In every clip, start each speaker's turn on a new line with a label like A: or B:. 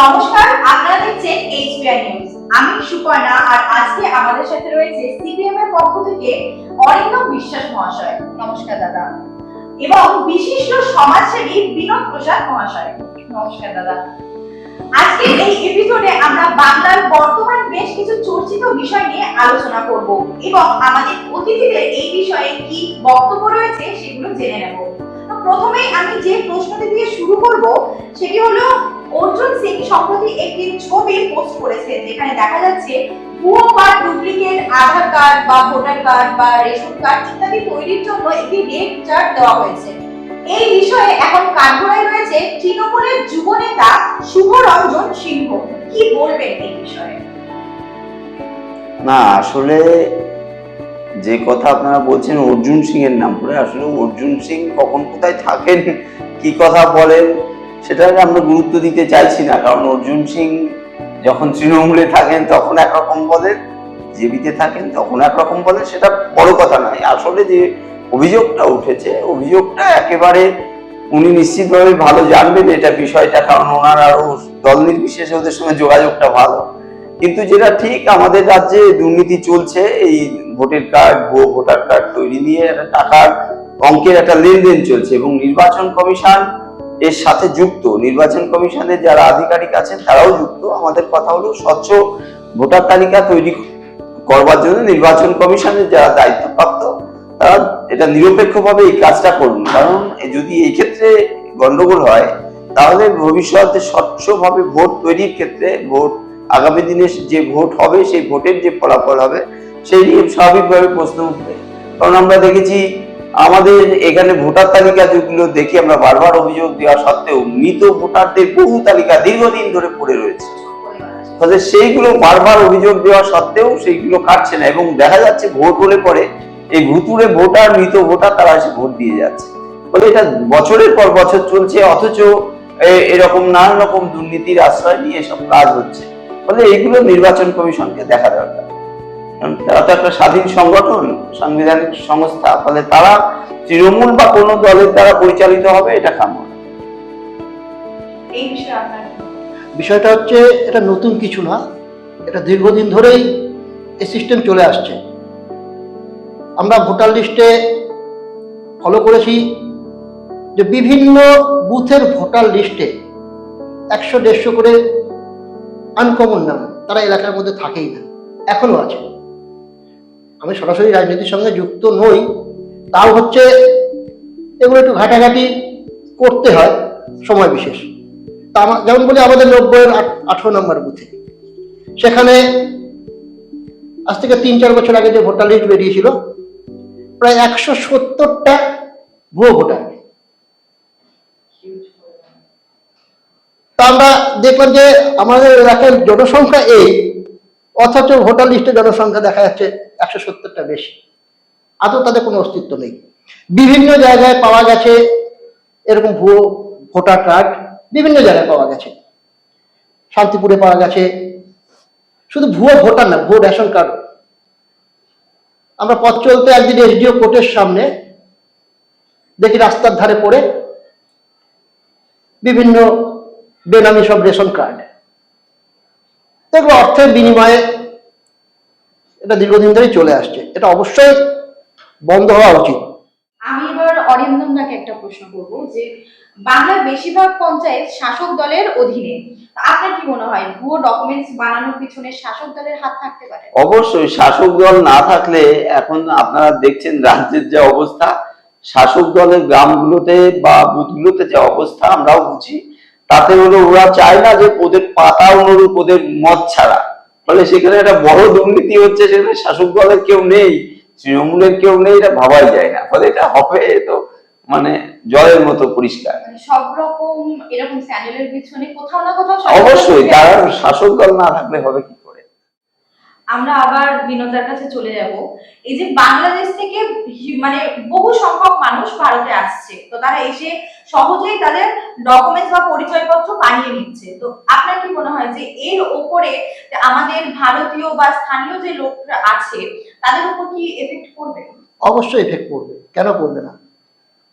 A: নমস্কার, আপনারা দেখছেন এইচবিআই নিউজ আমি সুপর্ণা, আর আজকে আমাদের সাথে রয়েছে সিপিএম এর পক্ষ থেকে অরিন্দম বিশ্বাস মহাশয়। নমস্কার, দাদা। এবং বিশিষ্ট সমাজসেবী বিনোদ প্রসাদ মহাশয়। নমস্কার, দাদা। আজকে এই এপিসোডে আমরা বাংলার বর্তমান বেশ কিছু চর্চিত বিষয় নিয়ে আলোচনা করব এবং আমাদের অতিথিদের এই বিষয়ে কি বক্তব্য রয়েছে সেগুলো জেনে নেব। তো প্রথমেই আমি যে প্রশ্নটি দিয়ে শুরু করব, সেটি হলো অর্জুন সিং সম্প্রতি একটি ছবি পোস্ট করেছেন, যেখানে দেখা যাচ্ছে ভুয়ো বা ডুপ্লিকেট আধার কার্ড বা ভোটার কার্ড বা রেশন কার্ড ইত্যাদি তৈরির জন্য একটি রেড চার্ট দেওয়া হয়েছে। এই বিষয়ে এখন কাঠগড়ায় রয়েছে তৃণমূলের যুব নেতা শুভরঞ্জন সিংহ। কি বলবেন এই বিষয়ে?
B: না, আসলে যে কথা আপনারা বলছেন অর্জুন সিং এর নাম করে, আসলে অর্জুন সিং কখন কোথায় থাকেন, কি কথা বলেন সেটাকে আমরা গুরুত্ব দিতে চাইছি না, কারণ অর্জুন সিং যখন তৃণমূলে থাকেন তখন একরকম বলেন জেবিতে থাকেন তখন একরকম বলেন, সেটা বড় কথা নয়। আসলে যে অভিযোগটা উঠেছে, অভিযোগটা একেবারে উনি নিশ্চিতভাবে ভালো জানবেন এটা বিষয়টা, কারণ ওনার আরও দল নির্বিশেষে ওদের সঙ্গে যোগাযোগটা ভালো। কিন্তু যেটা ঠিক, আমাদের রাজ্যে দুর্নীতি চলছে, এই ভোটের কার্ড ভুয়ো ভোটার কার্ড তৈরি নিয়ে একটা টাকার অঙ্কের একটা লেনদেন চলছে এবং নির্বাচন কমিশন এর সাথে যুক্ত। নির্বাচন কমিশনের যারা আধিকারিক আছেন, তারাও যুক্ত। আমাদের কথা হলো স্বচ্ছ ভোটার তালিকা তৈরি করবার জন্য নির্বাচন কমিশনের যারা দায়িত্বপ্রাপ্ত, তারা এটা নিরপেক্ষভাবে এই কাজটা করুন। কারণ যদি এই ক্ষেত্রে গন্ডগোল হয়, তাহলে ভবিষ্যতে স্বচ্ছভাবে ভোট তৈরির ক্ষেত্রে ভোট, আগামী দিনে যে ভোট হবে, সেই ভোটের যে ফলাফল হবে, সেই নিয়ে স্বাভাবিকভাবে প্রশ্ন উঠবে। কারণ আমরা দেখেছি আমাদের এখানে ভোটার তালিকা যেগুলো দেখি আমরা বারবার অভিযোগ দেওয়া সত্ত্বেও মৃত ভোটারদের বহু তালিকা দীর্ঘদিন ধরে পড়ে রয়েছে। ফলে সেইগুলো বারবার অভিযোগ দেওয়া সত্ত্বেও সেইগুলো কাটছে না এবং দেখা যাচ্ছে ভোট হলে পরে এই ভুতুরে ভোটার, মৃত ভোটার তারা এসে ভোট দিয়ে যাচ্ছে। ফলে এটা বছরের পর বছর চলছে, অথচ এরকম নানান রকম দুর্নীতির আশ্রয় নিয়ে এসব কাজ হচ্ছে। ফলে এইগুলো নির্বাচন কমিশনকে দেখা দরকার। তারা তো একটা স্বাধীন সংগঠন সাংবিধানিক সংস্থা তাহলে তারা তৃণমূল বা কোনো দলের দ্বারা পরিচালিত হবে এটা কাম্য
A: এই বিষয়ে আপনার কি?
C: বিষয়টা হচ্ছে এটা নতুন কিছু না এটা দীর্ঘদিন ধরেই এই সিস্টেম চলে আসছে। আমরা ভোটার লিস্টে ফলো করেছি যে বিভিন্ন বুথের ভোটার লিস্টে একশো দেড়শো করে আনকমন নাম তারা এলাকার মধ্যে থাকেই না এখনও আছে। আমি সরাসরি রাজনীতির সঙ্গে যুক্ত নই, তাও হচ্ছে এগুলো একটু ঘাটাঘাটি করতে হয়, সময় বিশেষ। তা যেমন বলি আমাদের নব্বইয়ের আঠারো নম্বর বুথে। সেখানে আজ থেকে তিন, চার বছর আগে যে ভোটার লিস্ট বেরিয়েছিল, প্রায় একশো সত্তরটা ভুয়ো ভোটার। তা আমরা দেখলাম যে আমাদের এলাকার জনসংখ্যা এই অথচ ভোটার লিস্টে জনসংখ্যা দেখা যাচ্ছে একশো সত্তরটা বেশি। আদৌ তাদের কোনো অস্তিত্ব নেই। বিভিন্ন জায়গায় পাওয়া গেছে এরকম ভুয়ো ভোটার কার্ড বিভিন্ন জায়গায় পাওয়া গেছে। শান্তিপুরে পাওয়া গেছে। শুধু ভুয়ো ভোটার না, ভুয়ো রেশন কার্ড। আমরা পথ চলতে একদিন এসডিও কোর্টের সামনে দেখি রাস্তার ধারে পড়ে বিভিন্ন বেনামি সব রেশন কার্ড। এগুলো অর্থের বিনিময়ে এটা দীর্ঘদিন ধরেই চলে আসছে। এটা অবশ্যই বন্ধ হওয়া উচিত।
A: আমি এবার অরিন্দম দাকে একটা প্রশ্ন করব যে বাংলার বেশিরভাগ পঞ্চায়েত শাসক দলের অধীনে আপনার কি মনে হয় ভুয়ো ডকুমেন্টস বানানোর পিছনে শাসক দলের হাত থাকতে পারে?
B: অবশ্যই শাসক দল না থাকলে এখন আপনারা দেখছেন রাজ্যের যে অবস্থা শাসক দলের গ্রামগুলোতে বা বুথগুলোতে যে অবস্থা আমরাও বুঝি। তাতে হলো ওরা চায় না যে ওদের পাতা অনুরূপ ওদের মত ছাড়া। ফলে সেখানে একটা বড় দুর্নীতি হচ্ছে সেখানে শাসক দলের কেউ নেই তৃণমূলের কেউ নেই এটা ভাবাই যায় না। ফলে এটা হবে তো মানে জলের মতো পরিষ্কার।
A: মানে সব রকম এরকম চ্যানেলের পিছনে কোথাও না কোথাও
B: অবশ্যই কারণ শাসক দল না থাকলে হবে কি?
A: আমরা আবার বিনোদার কাছে চলে যাব। এই যে বাংলাদেশ থেকে মানে বহু সংখ্যক মানুষ ভারতে আসছে। তো তারা এসে সহজেই তাদের ডকুমেন্টস বা পরিচয়পত্র বানিয়ে নিচ্ছে। তো আপনার কি মনে হয় যে এর ওপরে আমাদের ভারতীয় বা স্থানীয় যে লোকরা আছে, তাদের উপর কি এফেক্ট করবে
C: অবশ্যই এফেক্ট পড়বে। কেন পড়বে না?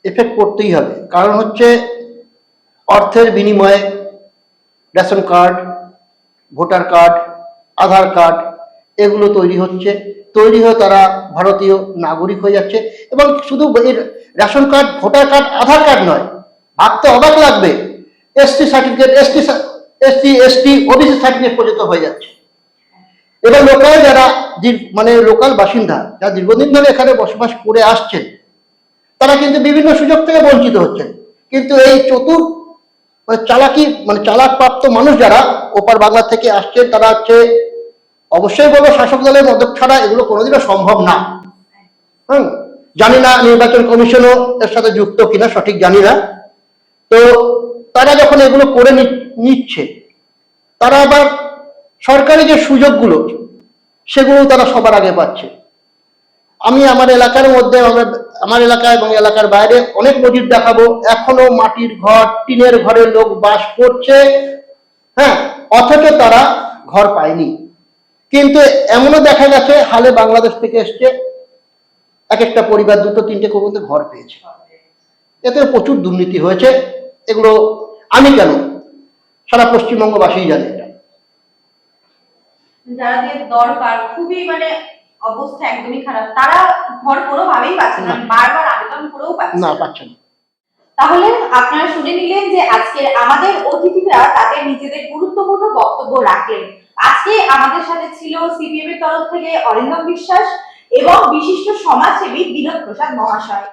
C: এফেক্ট পড়তেই হবে। কারণ হচ্ছে অর্থের বিনিময়ে ration card, voter card, Aadhaar card এগুলো তৈরি হচ্ছে। তৈরি হয়ে তারা ভারতীয় নাগরিক হয়ে যাচ্ছে এবং শুধু এই ration card, voter card, Aadhaar card নয় ভাবতে অবাক লাগবে ST certificate ST ST ST OBC certificate পর্যন্ত হয়ে যাচ্ছে। এবং লোকাল যারা মানে লোকাল বাসিন্দা, যারা দীর্ঘদিন ধরে এখানে বসবাস করে আসছেন, তারা কিন্তু বিভিন্ন সুযোগ থেকে বঞ্চিত হচ্ছেন। কিন্তু এই চতুর মানে চালাকি মানে চালাক প্রাপ্ত মানুষ যারা, ওপার বাংলা থেকে আসছেন, তারা হচ্ছে অবশ্যই বলব শাসক দলের মদত ছাড়া এগুলো কোনোদিনও সম্ভব না। হুম? জানি না নির্বাচন কমিশনও এর সাথে যুক্ত কিনা, সঠিক জানি না। তো তারা যখন এগুলো করে নিচ্ছে, তারা আবার সরকারি যে সুযোগগুলো সেগুলো তারা সবার আগে পাচ্ছে। আমি আমার এলাকার মধ্যে, আমার- এলাকা এবং এলাকার বাইরে অনেক নজির দেখাবো। এখনও মাটির ঘর, টিনের ঘরে লোক বাস করছে। হ্যাঁ অথচ তারা ঘর পায়নি। কিন্তু এমনও দেখা গেছে হালে বাংলাদেশ থেকে এসছে এক একটা পরিবার দুটো তিনটে করে ঘর পেয়েছে। এতে প্রচুর দুর্নীতি হয়েছে। এগুলো আমি কেন? সারা পশ্চিমবঙ্গবাসী জানে এটা।
A: যাদের দরকার খুবই মানে অবস্থা একদমই খারাপ। তারা ঘর কোনোভাবেই পাচ্ছে
C: না।
A: বারবার আবেদন করেও পাচ্ছে
C: না।
A: না
C: পাচ্ছে না।
A: তাহলে আপনারা শুনে নিলেন যে আজকের আমাদের অতিথিরা তাদের নিজেদের গুরুত্বপূর্ণ বক্তব্য রাখলেন। আজকে আমাদের সাথে ছিল সিপিএম এর তরফ থেকে অরিন্দম বিশ্বাস এবং বিশিষ্ট সমাজসেবী বিনোদ প্রসাদ মহাশয়।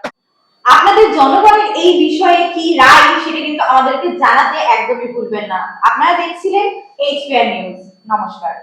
A: আপনাদের জনগণের এই বিষয়ে কি রায়, সেটা কিন্তু আমাদেরকে জানাতে একদমই ভুলবেন না। আপনারা দেখছিলেন এইচপিআর নিউজ নমস্কার।